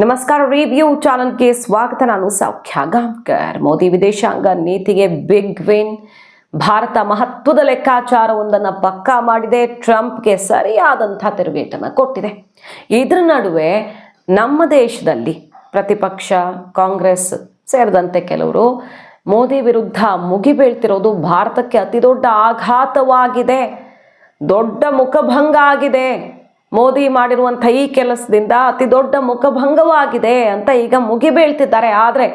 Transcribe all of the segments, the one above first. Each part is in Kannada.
ನಮಸ್ಕಾರ ರಿವ್ಯೂ ಚಾನಲ್ಗೆ ಸ್ವಾಗತ. ನಾನು ಸೌಖ್ಯ ಮೋದಿ ವಿದೇಶಾಂಗ ನೀತಿಗೆ ಬಿಗ್ ವಿನ್. ಭಾರತ ಮಹತ್ವದ ಲೆಕ್ಕಾಚಾರವೊಂದನ್ನು ಪಕ್ಕಾ ಮಾಡಿದೆ. ಟ್ರಂಪ್ಗೆ ಸರಿಯಾದಂಥ ತಿರುಗೇಟನ್ನು ಕೊಟ್ಟಿದೆ. ಇದರ ನಡುವೆ ನಮ್ಮ ದೇಶದಲ್ಲಿ ಪ್ರತಿಪಕ್ಷ, ಕಾಂಗ್ರೆಸ್ ಸೇರಿದಂತೆ ಕೆಲವರು ಮೋದಿ ವಿರುದ್ಧ ಮುಗಿಬೀಳ್ತಿರೋದು ಭಾರತಕ್ಕೆ ಅತಿ ದೊಡ್ಡ ಆಘಾತವಾಗಿದೆ. ದೊಡ್ಡ ಮುಖಭಂಗ ಆಗಿದೆ. ಮೋದಿ ಮಾಡಿರುವಂಥ ಈ ಕೆಲಸದಿಂದ ಅತಿ ದೊಡ್ಡ ಮುಖಭಂಗವಾಗಿದೆ ಅಂತ ಈಗ ಮುಗಿಬೀಳ್ತಿದ್ದಾರೆ. ಆದರೆ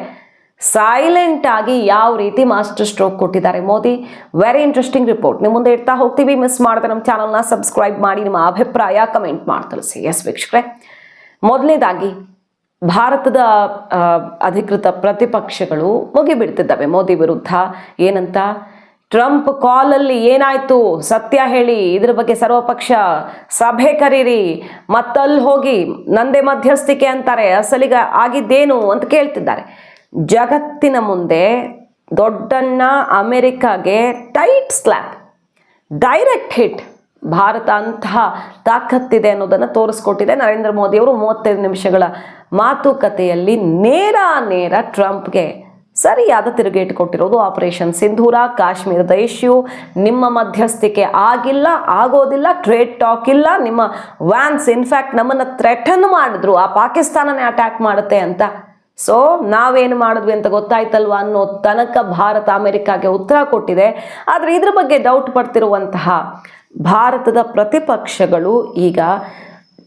ಸೈಲೆಂಟ್ ಆಗಿ ಯಾವ ರೀತಿ ಮಾಸ್ಟರ್ ಸ್ಟ್ರೋಕ್ ಕೊಟ್ಟಿದ್ದಾರೆ ಮೋದಿ? ವೆರಿ ಇಂಟ್ರೆಸ್ಟಿಂಗ್ ರಿಪೋರ್ಟ್ ನಿಮ್ಮ ಮುಂದೆ ಇಡ್ತಾ ಹೋಗ್ತೀವಿ. ಮಿಸ್ ಮಾಡದೆ ನಮ್ಮ ಚಾನಲ್ನ ಸಬ್ಸ್ಕ್ರೈಬ್ ಮಾಡಿ, ನಿಮ್ಮ ಅಭಿಪ್ರಾಯ ಕಮೆಂಟ್ ಮಾಡಿ ತಿಳಿಸಿ. ಎಸ್ ವೀಕ್ಷಕರೇ. ಮೊದಲನೇದಾಗಿ, ಭಾರತದ ಅಧಿಕೃತ ಪ್ರತಿಪಕ್ಷಗಳು ಮುಗಿಬಿಡ್ತಿದ್ದಾವೆ ಮೋದಿ ವಿರುದ್ಧ. ಏನಂತ? ಟ್ರಂಪ್ ಕಾಲಲ್ಲಿ ಏನಾಯ್ತು? ಸತ್ಯ ಹೇಳಿ. ಇದ್ರ ಬಗ್ಗೆ ಸರ್ವಪಕ್ಷ ಸಭೆ ಕರೀರಿ. ಮತ್ತಲ್ಲಿ ಹೋಗಿ ನಂದೆ ಮಧ್ಯಸ್ಥಿಕೆ ಅಂತಾರೆ. ಅಸಲಿಗ ಆಗಿದ್ದೇನು ಅಂತ ಕೇಳ್ತಿದ್ದಾರೆ. ಜಗತ್ತಿನ ಮುಂದೆ ದೊಡ್ಡಣ್ಣ ಅಮೆರಿಕಾಗೆ tight slap direct hit Bharat ಅಂತಹ ತಾಕತ್ತಿದೆ ಅನ್ನೋದನ್ನು ತೋರಿಸ್ಕೊಟ್ಟಿದೆ ನರೇಂದ್ರ ಮೋದಿಯವರು ಮೂವತ್ತೈದು ನಿಮಿಷಗಳ ಮಾತುಕತೆಯಲ್ಲಿ ನೇರ ನೇರ ಟ್ರಂಪ್ಗೆ ಸರಿಯಾದ ತಿರುಗೇಟು ಕೊಟ್ಟಿರೋದು ಆಪರೇಷನ್ ಸಿಂಧೂರ ಕಾಶ್ಮೀರದ ಇಶ್ಯೂ ನಿಮ್ಮ ಮಧ್ಯಸ್ಥಿಕೆ ಆಗಿಲ್ಲ, ಆಗೋದಿಲ್ಲ ಟ್ರೇಡ್ ಟಾಕ್ ಇಲ್ಲ. ನಿಮ್ಮ ವ್ಯಾನ್ಸ್ ಇನ್ಫ್ಯಾಕ್ಟ್ ನಮ್ಮನ್ನು ಥ್ರೆಟನ್ ಮಾಡಿದ್ರು. ಆ ಪಾಕಿಸ್ತಾನನೇ ಅಟ್ಯಾಕ್ ಮಾಡುತ್ತೆ ಅಂತ. ಸೊ ನಾವೇನು ಮಾಡಿದ್ವಿ ಅಂತ ಗೊತ್ತಾಯ್ತಲ್ವಾ ಅನ್ನೋ ತನಕ ಭಾರತ ಅಮೆರಿಕಾಗೆ ಉತ್ತರ ಕೊಟ್ಟಿದೆ. ಆದರೆ ಇದ್ರ ಬಗ್ಗೆ ಡೌಟ್ ಪಡ್ತಿರುವಂತಹ ಭಾರತದ ಪ್ರತಿಪಕ್ಷಗಳು ಈಗ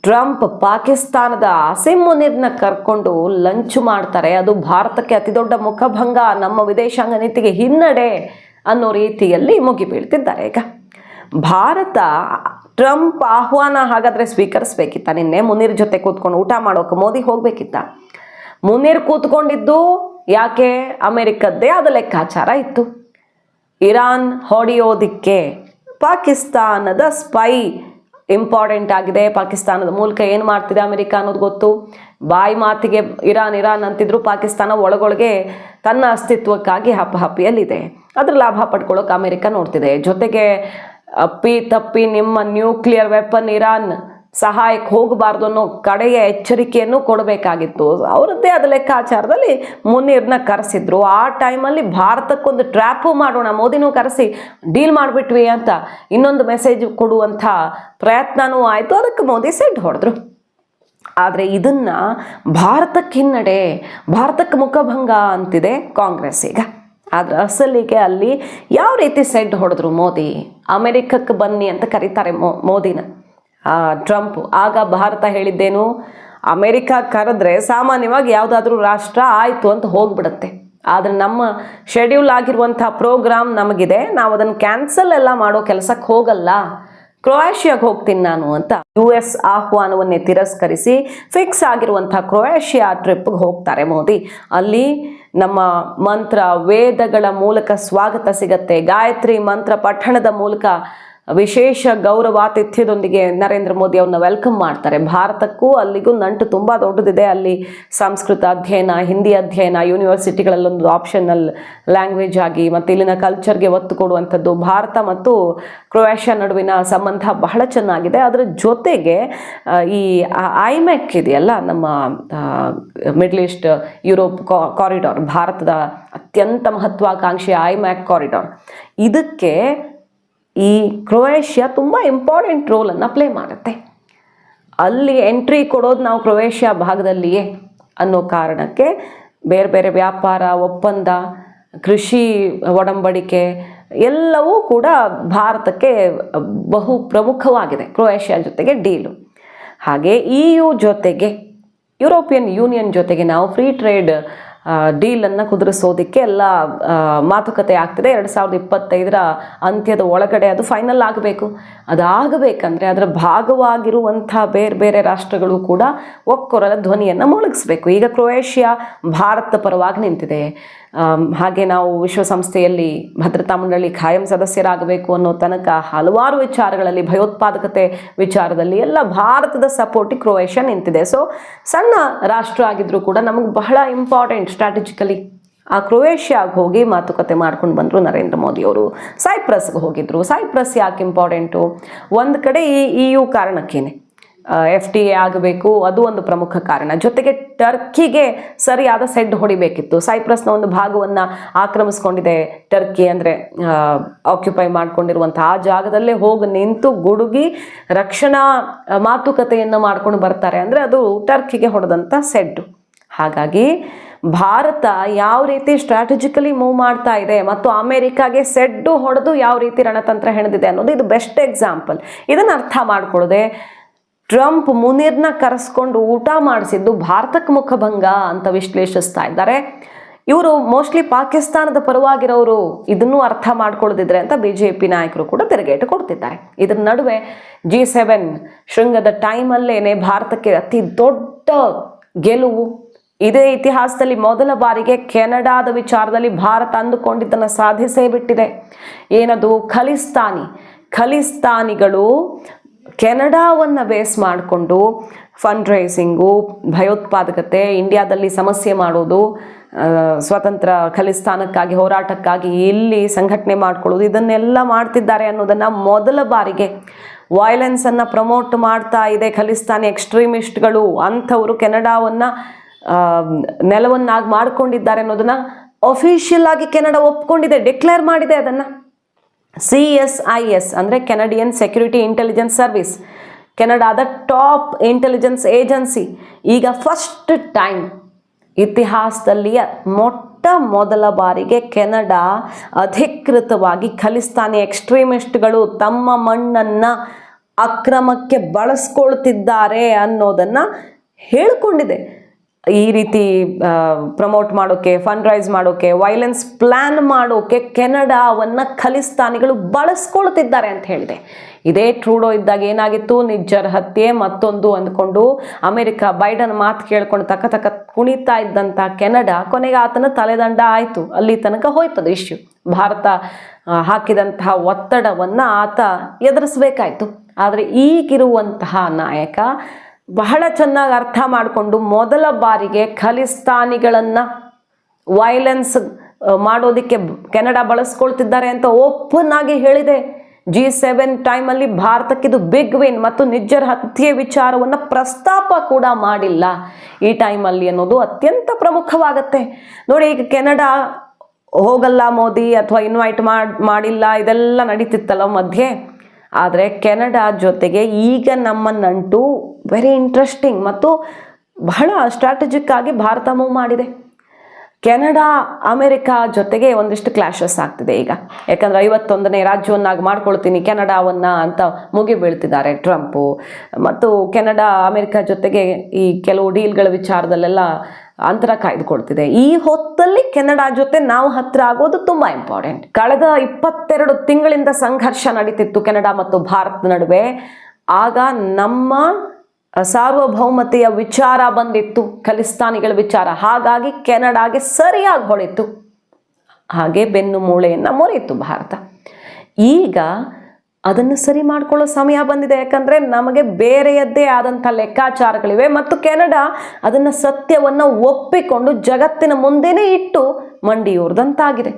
ಟ್ರಂಪ್ ಪಾಕಿಸ್ತಾನದ ಅಸಿಮ್ ಮುನೀರ್ನ ಕರ್ಕೊಂಡು ಲಂಚ್ ಮಾಡ್ತಾರೆ. ಅದು ಭಾರತಕ್ಕೆ ಅತಿ ದೊಡ್ಡ ಮುಖಭಂಗ. ನಮ್ಮ ವಿದೇಶಾಂಗ ನೀತಿಗೆ ಹಿನ್ನಡೆ ಅನ್ನೋ ರೀತಿಯಲ್ಲಿ ಮುಗಿಬೀಳ್ತಿದ್ದಾರೆ. ಈಗ ಭಾರತ ಟ್ರಂಪ್ ಆಹ್ವಾನ ಹಾಗಾದ್ರೆ ಸ್ವೀಕರಿಸ್ಬೇಕಿತ್ತ? ನಿನ್ನೆ ಮುನೀರ್ ಜೊತೆ ಕೂತ್ಕೊಂಡು ಊಟ ಮಾಡೋಕೆ ಮೋದಿ ಹೋಗ್ಬೇಕಿತ್ತ? ಮುನೀರ್ ಕೂತ್ಕೊಂಡಿದ್ದು ಯಾಕೆ? ಅಮೆರಿಕದ್ದೇ ಆದ ಲೆಕ್ಕಾಚಾರ ಇತ್ತು. ಇರಾನ್ ಹೊಡೆಯೋದಿಕ್ಕೆ ಪಾಕಿಸ್ತಾನದ ಸ್ಪೈ ಇಂಪಾರ್ಟೆಂಟ್ ಆಗಿದೆ. ಪಾಕಿಸ್ತಾನದ ಮೂಲಕ ಏನು ಮಾಡ್ತಿದೆ ಅಮೆರಿಕ ಅನ್ನೋದು ಗೊತ್ತು. ಬಾಯಿ ಮಾತಿಗೆ ಇರಾನ್ ಇರಾನ್ ಅಂತಿದ್ರು ಪಾಕಿಸ್ತಾನ ಒಳಗೊಳಗೆ ತನ್ನ ಅಸ್ತಿತ್ವಕ್ಕಾಗಿ ಹಪ್ಪ ಹಪ್ಪಿಯಲ್ಲಿದೆ ಅದ್ರ ಲಾಭ ಪಡ್ಕೊಳ್ಳೋಕೆ ಅಮೆರಿಕ ನೋಡ್ತಿದೆ. ಜೊತೆಗೆ ಅಪ್ಪಿ ತಪ್ಪಿ ನಿಮ್ಮ ನ್ಯೂಕ್ಲಿಯರ್ ವೆಪನ್ ಇರಾನ್ ಸಹಾಯಕ್ಕೆ ಹೋಗಬಾರ್ದು ಅನ್ನೋ ಕಡೆಯ ಎಚ್ಚರಿಕೆಯನ್ನು ಕೊಡಬೇಕಾಗಿತ್ತು. ಅವರದ್ದೇ ಆದ ಲೆಕ್ಕಾಚಾರದಲ್ಲಿ ಮುನ್ನೀರ್ನ ಕರೆಸಿದ್ರು. ಆ ಟೈಮಲ್ಲಿ ಭಾರತಕ್ಕೊಂದು ಟ್ರ್ಯಾಪು ಮಾಡೋಣ, ಮೋದಿನೂ ಕರೆಸಿ, ಡೀಲ್ ಮಾಡಿಬಿಟ್ವಿ ಅಂತ ಇನ್ನೊಂದು ಮೆಸೇಜ್ ಕೊಡುವಂಥ ಪ್ರಯತ್ನವೂ ಆಯಿತು. ಅದಕ್ಕೆ ಮೋದಿ ಸೆಡ್ ಹೊಡೆದ್ರು. ಆದರೆ ಇದನ್ನು ಭಾರತಕ್ಕೆ ಹಿನ್ನಡೆ ಭಾರತಕ್ಕೆ ಮುಖಭಂಗ ಅಂತಿದೆ ಕಾಂಗ್ರೆಸ್ ಈಗ. ಆದರೆ ಅಸಲಿಗೆ ಅಲ್ಲಿ ಯಾವ ರೀತಿ ಸೆಡ್ ಹೊಡೆದ್ರು ಮೋದಿ? ಅಮೆರಿಕಕ್ಕೆ ಬನ್ನಿ ಅಂತ ಕರೀತಾರೆ ಮೋದಿನ. ಟ್ರಂಪ್. ಆಗ ಭಾರತ ಹೇಳಿದ್ದೇನು, ಅಮೆರಿಕ ಕರೆದ್ರೆ ಸಾಮಾನ್ಯವಾಗಿ ಯಾವುದಾದ್ರೂ ರಾಷ್ಟ್ರ ಆಯಿತು ಅಂತ ಹೋಗ್ಬಿಡುತ್ತೆ. ಆದರೆ ನಮ್ಮ ಶೆಡ್ಯೂಲ್ ಆಗಿರುವಂಥ ಪ್ರೋಗ್ರಾಮ್ ನಮಗಿದೆ, ನಾವು ಅದನ್ನು ಕ್ಯಾನ್ಸಲ್ ಎಲ್ಲ ಮಾಡೋ ಕೆಲಸಕ್ಕೆ ಹೋಗಲ್ಲ. ಕ್ರೊಯೇಷಿಯಾಗೆ ಹೋಗ್ತೀನಿ ನಾನು ಅಂತ ಯು ಎಸ್ ಆಹ್ವಾನವನ್ನೇ ತಿರಸ್ಕರಿಸಿ ಫಿಕ್ಸ್ ಆಗಿರುವಂಥ ಕ್ರೊಯೇಷಿಯಾ ಟ್ರಿಪ್ಗೆ ಹೋಗ್ತಾರೆ ಮೋದಿ. ಅಲ್ಲಿ ನಮ್ಮ ಮಂತ್ರ ವೇದಗಳ ಮೂಲಕ ಸ್ವಾಗತ ಸಿಗತ್ತೆ, ಗಾಯತ್ರಿ ಮಂತ್ರ ಪಠಣದ ಮೂಲಕ ವಿಶೇಷ ಗೌರವಾತಿಥ್ಯದೊಂದಿಗೆ ನರೇಂದ್ರ ಮೋದಿ ಅವ್ರನ್ನ ವೆಲ್ಕಮ್ ಮಾಡ್ತಾರೆ. ಭಾರತಕ್ಕೂ ಅಲ್ಲಿಗೂ ನಂಟು ತುಂಬ ದೊಡ್ಡದಿದೆ. ಅಲ್ಲಿ ಸಂಸ್ಕೃತ ಅಧ್ಯಯನ, ಹಿಂದಿ ಅಧ್ಯಯನ ಯೂನಿವರ್ಸಿಟಿಗಳಲ್ಲೊಂದು ಆಪ್ಷನಲ್ ಲ್ಯಾಂಗ್ವೇಜ್ ಆಗಿ ಮತ್ತು ಇಲ್ಲಿನ ಕಲ್ಚರ್ಗೆ ಒತ್ತು ಕೊಡುವಂಥದ್ದು ಭಾರತ ಮತ್ತು ಕ್ರೊಯೇಷ್ಯಾ ನಡುವಿನ ಸಂಬಂಧ ಬಹಳ ಚೆನ್ನಾಗಿದೆ. ಅದರ ಜೊತೆಗೆ ಈ ಐಮ್ಯಾಕ್ ಇದೆಯಲ್ಲ ನಮ್ಮ ಮಿಡ್ಲ್ ಈಸ್ಟ್ ಯುರೋಪ್ ಕಾರಿಡಾರ್ ಭಾರತದ ಅತ್ಯಂತ ಮಹತ್ವಾಕಾಂಕ್ಷಿ ಐಮ್ಯಾಕ್ ಕಾರಿಡಾರ್ ಇದಕ್ಕೆ ಈ ಕ್ರೊಯೇಷ್ಯಾ ತುಂಬ ಇಂಪಾರ್ಟೆಂಟ್ ರೋಲನ್ನು ಪ್ಲೇ ಮಾಡುತ್ತೆ. ಅಲ್ಲಿ ಎಂಟ್ರಿ ಕೊಡೋದು ನಾವು ಕ್ರೊಯೇಷ್ಯಾ ಭಾಗದಲ್ಲಿಯೇ ಅನ್ನೋ ಕಾರಣಕ್ಕೆ ಬೇರೆ ಬೇರೆ ವ್ಯಾಪಾರ, ಒಪ್ಪಂದ, ಕೃಷಿ, ಒಡಂಬಡಿಕೆ ಎಲ್ಲವೂ ಕೂಡ ಭಾರತಕ್ಕೆ ಬಹು ಪ್ರಮುಖವಾಗಿದೆ ಕ್ರೊಯೇಷ್ಯಾ ಜೊತೆಗೆ ಡೀಲು. ಹಾಗೆ ಇ ಯು ಜೊತೆಗೆ ಯುರೋಪಿಯನ್ ಯೂನಿಯನ್ ಜೊತೆಗೆ ನಾವು ಫ್ರೀ ಟ್ರೇಡ್ ಡೀಲನ್ನು ಕುದುರಿಸೋದಕ್ಕೆ ಎಲ್ಲ ಮಾತುಕತೆ ಆಗ್ತಿದೆ. ಎರಡು ಸಾವಿರದ ಇಪ್ಪತ್ತೈದರ ಅಂತ್ಯದ ಒಳಗಡೆ ಅದು ಫೈನಲ್ ಆಗಬೇಕು. ಅದಾಗಬೇಕಂದ್ರೆ ಅದರ ಭಾಗವಾಗಿರುವಂಥ ಬೇರೆ ಬೇರೆ ರಾಷ್ಟ್ರಗಳು ಕೂಡ ಒಕ್ಕೊರಲ ಧ್ವನಿಯನ್ನು ಮೊಳಗಿಸ್ಬೇಕು. ಈಗ ಕ್ರೊಯೇಷಿಯಾ ಭಾರತ ಪರವಾಗಿ ನಿಂತಿದೆ. ಹಾಗೆ ನಾವು ವಿಶ್ವಸಂಸ್ಥೆಯಲ್ಲಿ ಭದ್ರತಾ ಮಂಡಳಿ ಖಾಯಂ ಸದಸ್ಯರಾಗಬೇಕು ಅನ್ನೋ ತನಕ ಹಲವಾರು ವಿಚಾರಗಳಲ್ಲಿ, ಭಯೋತ್ಪಾದಕತೆ ವಿಚಾರದಲ್ಲಿ ಎಲ್ಲ ಭಾರತದ ಸಪೋರ್ಟಿಗೆ ಕ್ರೊಯೇಷಿಯಾ ನಿಂತಿದೆ. ಸೊ ಸಣ್ಣ ರಾಷ್ಟ್ರ ಆಗಿದ್ರೂ ಕೂಡ ನಮಗೆ ಬಹಳ ಇಂಪಾರ್ಟೆಂಟ್ ಸ್ಟ್ರಾಟಜಿಕಲಿ ಆ ಕ್ರೊಯೇಷಿಯಾಗೆ ಹೋಗಿ ಮಾತುಕತೆ ಮಾಡ್ಕೊಂಡು ಬಂದರು ನರೇಂದ್ರ ಮೋದಿ ಅವರು. ಸೈಪ್ರಸ್ಗೆ ಹೋಗಿದ್ರು. ಸೈಪ್ರಸ್ ಯಾಕೆ ಇಂಪಾರ್ಟೆಂಟು ಒಂದು ಕಡೆ ಈ ಇ ಯು ಕಾರಣಕ್ಕೇನೆ. ಎಫ್ ಟಿ ಎ ಆಗಬೇಕು, ಅದು ಒಂದು ಪ್ರಮುಖ ಕಾರಣ. ಜೊತೆಗೆ ಟರ್ಕಿಗೆ ಸರಿಯಾದ ಸೆಡ್ ಹೊಡಿಬೇಕಿತ್ತು. ಸೈಪ್ರಸ್ನ ಒಂದು ಭಾಗವನ್ನು ಆಕ್ರಮಿಸ್ಕೊಂಡಿದೆ ಟರ್ಕಿ ಅಂದರೆ ಆಕ್ಯುಪೈ ಮಾಡಿಕೊಂಡಿರುವಂಥ ಆ ಜಾಗದಲ್ಲೇ ಹೋಗಿ ನಿಂತು ಗುಡುಗಿ ರಕ್ಷಣಾ ಮಾತುಕತೆಯನ್ನು ಮಾಡ್ಕೊಂಡು ಬರ್ತಾರೆ. ಅಂದರೆ ಅದು ಟರ್ಕಿಗೆ ಹೊಡೆದಂಥ ಸೆಡ್ಡು ಹಾಗಾಗಿ ಭಾರತ ಯಾವ ರೀತಿ ಸ್ಟ್ರಾಟಜಿಕಲಿ ಮೂವ್ ಮಾಡ್ತಾ ಇದೆ ಮತ್ತು ಅಮೆರಿಕಾಗೆ ಸೆಡ್ಡು ಹೊಡೆದು ಯಾವ ರೀತಿ ರಣತಂತ್ರ ಹೆಣೆದಿದೆ ಅನ್ನೋದು ಇದು ಬೆಸ್ಟ್ ಎಕ್ಸಾಂಪಲ್ ಇದನ್ನು ಅರ್ಥ ಮಾಡ್ಕೊಳ್ಳದೆ, ಟ್ರಂಪ್ ಮುನೀರ್ನ ಕರೆಸ್ಕೊಂಡು ಊಟ ಮಾಡಿಸಿದ್ದು ಭಾರತಕ್ಕೆ ಮುಖಭಂಗ ಅಂತ ವಿಶ್ಲೇಷಿಸ್ತಾ ಇದ್ದಾರೆ. ಇವರು ಮೋಸ್ಟ್ಲಿ ಪಾಕಿಸ್ತಾನದ ಪರವಾಗಿರೋರು ಇದನ್ನೂ ಅರ್ಥ ಮಾಡ್ಕೊಳ್ಳದಿದ್ರೆ ಅಂತ ಬಿ ಜೆ ಪಿ ನಾಯಕರು ಕೂಡ ತಿರುಗೇಟು ಕೊಡ್ತಿದ್ದಾರೆ. ಇದರ ನಡುವೆ ಜಿ ಸೆವೆನ್ ಶೃಂಗದ ಟೈಮಲ್ಲೇನೆ ಭಾರತಕ್ಕೆ ಅತಿ ದೊಡ್ಡ ಗೆಲುವು ಇದೇ ಇತಿಹಾಸದಲ್ಲಿ ಮೊದಲ ಬಾರಿಗೆ ಕೆನಡಾದ ವಿಚಾರದಲ್ಲಿ ಭಾರತ ಅಂದುಕೊಂಡಿದ್ದನ್ನು ಸಾಧಿಸೇ ಬಿಟ್ಟಿದೆ. ಏನದು? ಖಲಿಸ್ತಾನಿ. ಖಲಿಸ್ತಾನಿಗಳು ಕೆನಡಾವನ್ನು ಬೇಸ್ ಮಾಡಿಕೊಂಡು ಫಂಡ್ ರೈಸಿಂಗು ಭಯೋತ್ಪಾದಕತೆ, ಇಂಡಿಯಾದಲ್ಲಿ ಸಮಸ್ಯೆ ಮಾಡೋದು ಸ್ವತಂತ್ರ ಖಲಿಸ್ತಾನಕ್ಕಾಗಿ, ಹೋರಾಟಕ್ಕಾಗಿ ಇಲ್ಲಿ ಸಂಘಟನೆ ಮಾಡ್ಕೊಳ್ಳೋದು, ಇದನ್ನೆಲ್ಲ ಮಾಡ್ತಿದ್ದಾರೆ ಅನ್ನೋದನ್ನು ಮೊದಲ ಬಾರಿಗೆ ವಯಲೆನ್ಸನ್ನು ಪ್ರಮೋಟ್ ಮಾಡ್ತಾ ಇದೆ ಖಲಿಸ್ತಾನಿ ಎಕ್ಸ್ಟ್ರೀಮಿಸ್ಟ್ಗಳು ಅಂಥವರು ಕೆನಡಾವನ್ನು ನೆಲವನ್ನಾಗಿ ಮಾಡಿಕೊಂಡಿದ್ದಾರೆ ಅನ್ನೋದನ್ನ ಅಫಿಷಿಯಲ್ ಆಗಿ ಕೆನಡಾ ಒಪ್ಕೊಂಡಿದೆ ಡಿಕ್ಲೇರ್ ಮಾಡಿದೆ ಅದನ್ನ. ಸಿ ಎಸ್ ಐ ಎಸ್ ಅಂದರೆ ಕೆನಡಿಯನ್ ಸೆಕ್ಯೂರಿಟಿ ಇಂಟೆಲಿಜೆನ್ಸ್ ಸರ್ವಿಸ್ ಕೆನಡಾದ ಟಾಪ್ ಇಂಟೆಲಿಜೆನ್ಸ್ ಏಜೆನ್ಸಿ ಈಗ ಫಸ್ಟ್ ಟೈಮ್ ಇತಿಹಾಸದಲ್ಲಿಯ ಮೊಟ್ಟ ಮೊದಲ ಬಾರಿಗೆ ಕೆನಡಾ ಅಧಿಕೃತವಾಗಿ ಖಲಿಸ್ತಾನಿ ಎಕ್ಸ್ಟ್ರೀಮಿಸ್ಟ್ಗಳು ತಮ್ಮ ಮಣ್ಣನ್ನು ಅಕ್ರಮಕ್ಕೆ ಬಳಸ್ಕೊಳ್ತಿದ್ದಾರೆ ಅನ್ನೋದನ್ನು ಹೇಳ್ಕೊಂಡಿದೆ. ಈ ರೀತಿ ಪ್ರಮೋಟ್ ಮಾಡೋಕೆ ಫಂಡ್ ರೈಸ್ ಮಾಡೋಕೆ ವೈಲೆನ್ಸ್ ಪ್ಲಾನ್ ಮಾಡೋಕೆ ಕೆನಡಾವನ್ನು ಖಲಿಸ್ತಾನಿಗಳು ಬಳಸ್ಕೊಳ್ತಿದ್ದಾರೆ ಅಂತ ಹೇಳಿದೆ. ಇದೇ ಟ್ರೂಡೋ ಇದ್ದಾಗ ಏನಾಗಿತ್ತು? ನಿಜ್ಜರ್ ಹತ್ಯೆ. ಮತ್ತೊಂದು ಅಂದ್ಕೊಂಡು ಅಮೆರಿಕ ಬೈಡನ್ ಮಾತು ಕೇಳ್ಕೊಂಡು ತಕ್ಕ ತಕ್ಕ ಕುಣಿತಾ ಇದ್ದಂಥ ಕೆನಡಾ ಕೊನೆಗೆ ಆತನ ತಲೆದಂಡ ಆಯಿತು. ಅಲ್ಲಿ ತನಕ ಹೋಯ್ತದ ಇಶ್ಯೂ. ಭಾರತ ಹಾಕಿದಂತಹ ಒತ್ತಡವನ್ನು ಆತ ಎದುರಿಸ್ಬೇಕಾಯ್ತು. ಆದರೆ ಈಗಿರುವಂತಹ ನಾಯಕ ಬಹಳ ಚೆನ್ನಾಗಿ ಅರ್ಥ ಮಾಡಿಕೊಂಡು ಮೊದಲ ಬಾರಿಗೆ ಖಲಿಸ್ತಾನಿಗಳನ್ನು ವೈಲೆನ್ಸ್ ಮಾಡೋದಕ್ಕೆ ಕೆನಡಾ ಬಳಸ್ಕೊಳ್ತಿದ್ದಾರೆ ಅಂತ ಓಪನ್ ಆಗಿ ಹೇಳಿದೆ. ಜಿ ಸೆವೆನ್ ಟೈಮಲ್ಲಿ ಭಾರತಕ್ಕಿದು ಬಿಗ್ ವಿನ್ ಮತ್ತು ನಿಜ್ಜರ ಹತ್ಯೆ ವಿಚಾರವನ್ನು ಪ್ರಸ್ತಾಪ ಕೂಡ ಮಾಡಿಲ್ಲ. ಈ ಟೈಮಲ್ಲಿ ಅನ್ನೋದು ಅತ್ಯಂತ ಪ್ರಮುಖವಾಗತ್ತೆ. ನೋಡಿ, ಈಗ ಕೆನಡಾ ಹೋಗಲ್ಲ ಮೋದಿ ಅಥವಾ ಇನ್ವೈಟ್ ಮಾಡಿ, ಮಾಡಿಲ್ಲ, ಇದೆಲ್ಲ ನಡೀತಿತ್ತಲ್ಲ ಮಧ್ಯೆ. ಆದರೆ ಕೆನಡಾ ಜೊತೆಗೆ ಈಗ ನಮ್ಮನ್ನಂಟು ನಂಟು ವೆರಿ ಇಂಟ್ರೆಸ್ಟಿಂಗ್ ಮತ್ತು ಬಹಳ ಸ್ಟ್ರಾಟಜಿಕ್ ಆಗಿ ಭಾರತ ಮೂವ್ ಮಾಡಿದೆ. ಕೆನಡಾ ಅಮೆರಿಕಾ ಜೊತೆಗೆ ಒಂದಿಷ್ಟು ಕ್ಲಾಶಸ್ ಆಗ್ತಿದೆ ಈಗ. ಯಾಕಂದರೆ ಐವತ್ತೊಂದನೇ ರಾಜ್ಯವನ್ನಾಗಿ ಮಾಡ್ಕೊಳ್ತೀನಿ ಕೆನಡಾವನ್ನ ಅಂತ ಮುಗಿಬೀಳ್ತಿದ್ದಾರೆ ಟ್ರಂಪು ಮತ್ತು ಕೆನಡಾ ಅಮೆರಿಕ ಜೊತೆಗೆ ಈ ಕೆಲವು ಡೀಲ್ಗಳ ವಿಚಾರದಲ್ಲೆಲ್ಲ ಅಂತರ ಕಾಯ್ದುಕೊಳ್ತಿದೆ. ಈ ಹೊತ್ತಲ್ಲಿ ಕೆನಡಾ ಜೊತೆ ನಾವು ಹತ್ರ ಆಗೋದು ತುಂಬ ಇಂಪಾರ್ಟೆಂಟ್ ಕಳೆದ ಇಪ್ಪತ್ತೆರಡು ತಿಂಗಳಿಂದ ಸಂಘರ್ಷ ನಡೀತಿತ್ತು ಕೆನಡಾ ಮತ್ತು ಭಾರತದ ನಡುವೆ. ಆಗ ನಮ್ಮ ಸಾರ್ವಭೌಮತೆಯ ವಿಚಾರ ಬಂದಿತ್ತು, ಖಲಿಸ್ತಾನಿಗಳ ವಿಚಾರ. ಹಾಗಾಗಿ ಕೆನಡಾಗೆ ಸರಿಯಾಗಿ ಹೊಳಿತು ಹಾಗೆ ಬೆನ್ನು ಮೂಳೆಯನ್ನು ಮೊರೆಯಿತು ಭಾರತ. ಈಗ ಅದನ್ನು ಸರಿ ಮಾಡಿಕೊಳ್ಳೋ ಸಮಯ ಬಂದಿದೆ, ಯಾಕಂದರೆ ನಮಗೆ ಬೇರೆಯದ್ದೇ ಆದಂಥ ಲೆಕ್ಕಾಚಾರಗಳಿವೆ ಮತ್ತು ಕೆನಡಾ ಅದನ್ನು ಸತ್ಯವನ್ನು ಒಪ್ಪಿಕೊಂಡು ಜಗತ್ತಿನ ಮುಂದೆನೇ ಇಟ್ಟು ಮಂಡಿಯೂರ್ದಂತಾಗಿದೆ.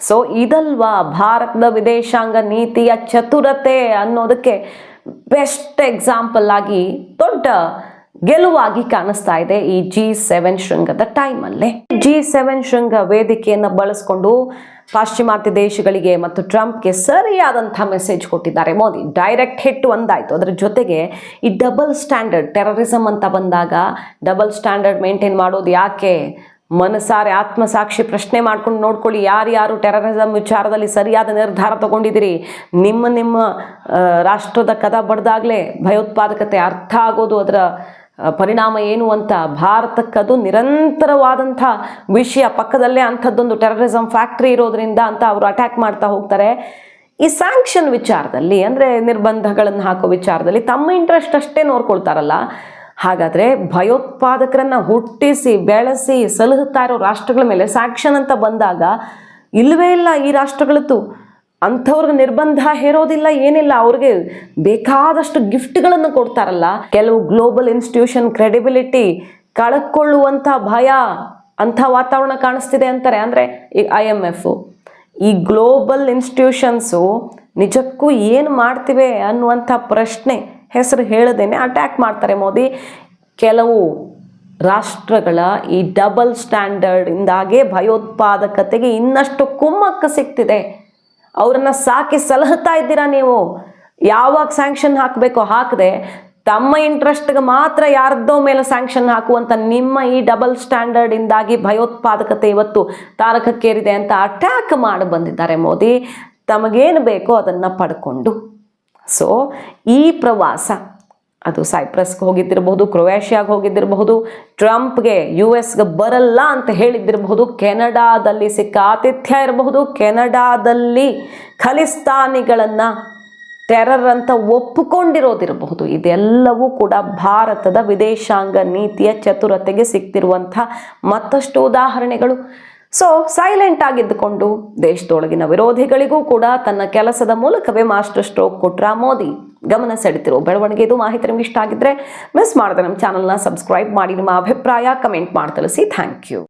ಸೊ ಇದಲ್ವಾ ಭಾರತದ ವಿದೇಶಾಂಗ ನೀತಿಯ ಚತುರತೆ ಅನ್ನೋದಕ್ಕೆ ಬೆಸ್ಟ್ ಎಕ್ಸಾಂಪಲ್ ಆಗಿ ದೊಡ್ಡ ಗೆಲುವಾಗಿ ಕಾಣಿಸ್ತಾ ಇದೆ ಈ ಜಿ ಸೆವೆನ್ ಶೃಂಗದ ಟೈಮಲ್ಲೇ ಜಿ ಸೆವೆನ್ ಶೃಂಗ ವೇದಿಕೆಯನ್ನು ಬಳಸ್ಕೊಂಡು ಪಾಶ್ಚಿಮಾತ್ಯ ದೇಶಗಳಿಗೆ ಮತ್ತು ಟ್ರಂಪ್ಗೆ ಸರಿಯಾದಂಥ ಮೆಸೇಜ್ ಕೊಟ್ಟಿದ್ದಾರೆ. ಮೋದಿ ಡೈರೆಕ್ಟ್ ಹಿಟ್ ಒಂದಾಯಿತು. ಅದರ ಜೊತೆಗೆ ಈ ಡಬಲ್ ಸ್ಟ್ಯಾಂಡರ್ಡ್ ಟೆರರಿಸಮ್ ಅಂತ ಬಂದಾಗ ಡಬಲ್ ಸ್ಟ್ಯಾಂಡರ್ಡ್ ಮೇಂಟೈನ್ ಮಾಡೋದು ಯಾಕೆ ಮನಸಾರೆ ಆತ್ಮಸಾಕ್ಷಿ ಪ್ರಶ್ನೆ ಮಾಡ್ಕೊಂಡು ನೋಡ್ಕೊಳ್ಳಿ. ಯಾರ್ಯಾರು ಟೆರರಿಸಮ್ ವಿಚಾರದಲ್ಲಿ ಸರಿಯಾದ ನಿರ್ಧಾರ ತಗೊಂಡಿದ್ದೀರಿ? ನಿಮ್ಮ ನಿಮ್ಮ ರಾಷ್ಟ್ರದ ಕದ ಬಡ್ದಾಗಲೇ ಭಯೋತ್ಪಾದಕತೆ ಅರ್ಥ ಆಗೋದು ಅದರ ಪರಿಣಾಮ ಏನು ಅಂತ. ಭಾರತಕ್ಕದು ನಿರಂತರವಾದಂಥ ವಿಷಯ. ಪಕ್ಕದಲ್ಲೇ ಅಂಥದ್ದೊಂದು ಟೆರರಿಸಮ್ ಫ್ಯಾಕ್ಟ್ರಿ ಇರೋದ್ರಿಂದ ಅಂತ ಅವರು ಅಟ್ಯಾಕ್ ಮಾಡ್ತಾ ಹೋಗ್ತಾರೆ. ಈ ಸ್ಯಾಂಕ್ಷನ್ ವಿಚಾರದಲ್ಲಿ, ಅಂದರೆ ನಿರ್ಬಂಧಗಳನ್ನು ಹಾಕೋ ವಿಚಾರದಲ್ಲಿ ತಮ್ಮ ಇಂಟ್ರೆಸ್ಟ್ ಅಷ್ಟೇ ನೋಡ್ಕೊಳ್ತಾರಲ್ಲ. ಹಾಗಾದರೆ ಭಯೋತ್ಪಾದಕರನ್ನ ಹುಟ್ಟಿಸಿ, ಬೆಳೆಸಿ ಸಲಹುತ್ತಾ ಇರೋ ರಾಷ್ಟ್ರಗಳ ಮೇಲೆ ಸ್ಯಾಕ್ಷನ್ ಅಂತ ಬಂದಾಗ ಇಲ್ಲವೇ ಇಲ್ಲ ಈ ರಾಷ್ಟ್ರಗಳದ್ದು. ಅಂಥವ್ರಿಗೆ ನಿರ್ಬಂಧ ಹೇರೋದಿಲ್ಲ, ಏನಿಲ್ಲ. ಅವ್ರಿಗೆ ಬೇಕಾದಷ್ಟು ಗಿಫ್ಟ್ಗಳನ್ನು ಕೊಡ್ತಾರಲ್ಲ. ಕೆಲವು ಗ್ಲೋಬಲ್ ಇನ್ಸ್ಟಿಟ್ಯೂಷನ್ ಕ್ರೆಡಿಬಿಲಿಟಿ ಕಳ್ಕೊಳ್ಳುವಂಥ ಭಯ ಅಂಥ ವಾತಾವರಣ ಕಾಣಿಸ್ತಿದೆ ಅಂತಾರೆ. ಅಂದರೆ ಈ ಐ ಎಂ ಎಫು ಈ ಗ್ಲೋಬಲ್ ಇನ್ಸ್ಟಿಟ್ಯೂಷನ್ಸು ನಿಜಕ್ಕೂ ಏನು ಮಾಡ್ತಿವೆ ಅನ್ನುವಂಥ ಪ್ರಶ್ನೆ ಹೆಸರು ಹೇಳದೇನೆ ಅಟ್ಯಾಕ್ ಮಾಡ್ತಾರೆ ಮೋದಿ. ಕೆಲವು ರಾಷ್ಟ್ರಗಳ ಈ ಡಬಲ್ ಸ್ಟ್ಯಾಂಡರ್ಡಿಂದಾಗೆ ಭಯೋತ್ಪಾದಕತೆಗೆ ಇನ್ನಷ್ಟು ಕುಮ್ಮಕ್ಕ ಸಿಗ್ತಿದೆ ಅವರನ್ನು ಸಾಕಿ ಸಲಹುತ್ತಾ ಇದ್ದೀರಾ ನೀವು? ಯಾವಾಗ ಸ್ಯಾಂಕ್ಷನ್ ಹಾಕಬೇಕು ಹಾಕದೆ, ತಮ್ಮ ಇಂಟ್ರೆಸ್ಟ್ಗೆ ಮಾತ್ರ ಯಾರದ್ದೋ ಮೇಲೆ ಸ್ಯಾಂಕ್ಷನ್ ಹಾಕುವಂಥ ನಿಮ್ಮ ಈ ಡಬಲ್ ಸ್ಟ್ಯಾಂಡರ್ಡಿಂದಾಗಿ ಭಯೋತ್ಪಾದಕತೆ ಇವತ್ತು ತಾರಕಕ್ಕೇರಿದೆ ಅಂತ ಅಟ್ಯಾಕ್ ಮಾಡಿ ಬಂದಿದ್ದಾರೆ ಮೋದಿ. ತಮಗೇನು ಬೇಕೋ ಅದನ್ನು ಪಡ್ಕೊಂಡು. ಸೊ ಈ ಪ್ರವಾಸ, ಅದು ಸೈಪ್ರಸ್ಗೆ ಹೋಗಿದ್ದಿರಬಹುದು, ಕ್ರೊವೇಷಿಯಾಗೆ ಹೋಗಿದ್ದಿರಬಹುದು, ಟ್ರಂಪ್ಗೆ, ಯು ಎಸ್ಗೆ ಬರಲ್ಲ ಅಂತ ಹೇಳಿದ್ದಿರಬಹುದು, ಕೆನಡಾದಲ್ಲಿ ಸಿಕ್ಕ ಆತಿಥ್ಯ ಇರಬಹುದು, ಕೆನಡಾದಲ್ಲಿ ಖಲಿಸ್ತಾನಿಗಳನ್ನು ಟೆರರ್ ಅಂತ ಒಪ್ಪಿಕೊಂಡಿರೋದಿರಬಹುದು. ಇದೆಲ್ಲವೂ ಕೂಡ ಭಾರತದ ವಿದೇಶಾಂಗ ನೀತಿಯ ಚತುರತೆಗೆ ಸಿಗ್ತಿರುವಂಥ ಮತ್ತಷ್ಟು ಉದಾಹರಣೆಗಳು. ಸೊ ಸೈಲೆಂಟ್ ಆಗಿದ್ದುಕೊಂಡು ದೇಶದೊಳಗಿನ ವಿರೋಧಿಗಳಿಗೂ ಕೂಡ ತನ್ನ ಕೆಲಸದ ಮೂಲಕವೇ ಮಾಸ್ಟರ್ ಸ್ಟ್ರೋಕ್ ಕೊಟ್ರ ಮೋದಿ. ಗಮನ ಸೆಳೆತಿರೋ ಬೆಳವಣಿಗೆ ಇದು. ಮಾಹಿತಿ ನಿಮ್ಗೆ ಇಷ್ಟ ಆಗಿದ್ರೆ ಮಿಸ್ ಮಾಡದೆ ನಮ್ಮ ಚಾನಲ್ನ ಸಬ್ಸ್ಕ್ರೈಬ್ ಮಾಡಿ. ನಿಮ್ಮ ಅಭಿಪ್ರಾಯ ಕಮೆಂಟ್ ಮಾಡಿ. ತಿಳಿಸಿ. Thank you